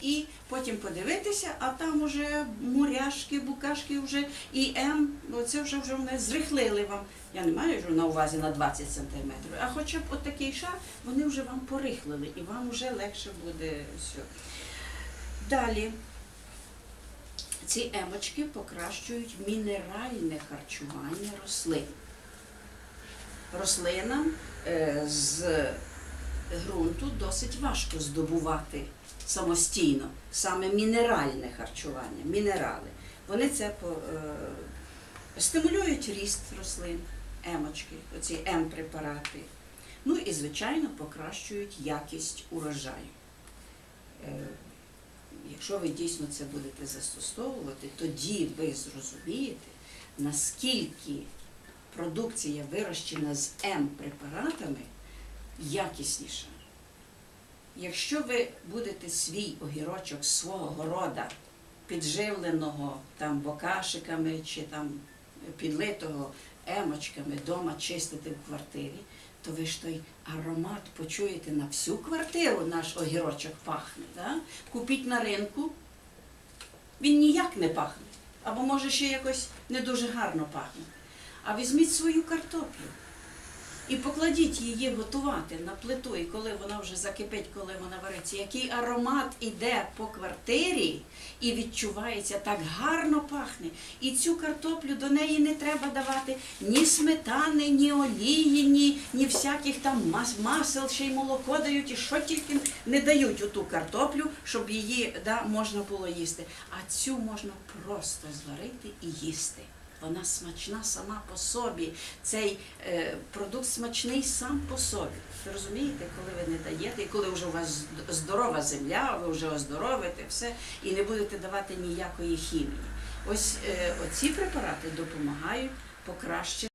і потім подивитися, а там уже муряшки, букашки вже і М, ну це вже вже вони зрихлили вам. Я не маю вже на увазі на 20 сантиметрів, а хоча б от шар, вони вже вам порихлили і вам вже легше буде все. Далі. Ці емочки покращують мінеральне харчування рослин. Рослинам е, з ґрунту досить важко здобувати самостійно саме мінеральне харчування, мінерали. Вони це е, стимулюють ріст рослин, емочки, оці М-препарати. Ну і, звичайно, покращують якість урожаю. Е, Якщо ви дійсно це будете застосовувати, тоді ви зрозумієте, наскільки продукція вирощена з М-препаратами якісніша. Якщо ви будете свій огірочок свого города, підживленого там бокашиками чи там підлитого емочками дома чистити в квартирі, то ви ж той аромат почуєте на всю квартиру, наш огірочок пахне. Да? Купіть на ринку, він ніяк не пахне. Або може ще якось не дуже гарно пахне. А візьміть свою картоплю і покладіть її готувати на плиту, і коли вона вже закипить, коли вона вариться, який аромат іде по квартирі і відчувається, так гарно пахне. І цю картоплю до неї не треба давати ні сметани, ні олії, ні, ні всяких там мас, масел, ще й молоко дають, і що тільки не дають у ту картоплю, щоб її да, можна було їсти. А цю можна просто зварити і їсти. Вона смачна сама по собі. Цей е, продукт смачний сам по собі. Ви розумієте, коли ви не даєте, і коли вже у вас здорова земля, ви вже оздоровите все і не будете давати ніякої хімії. Ось е, оці препарати допомагають покращити.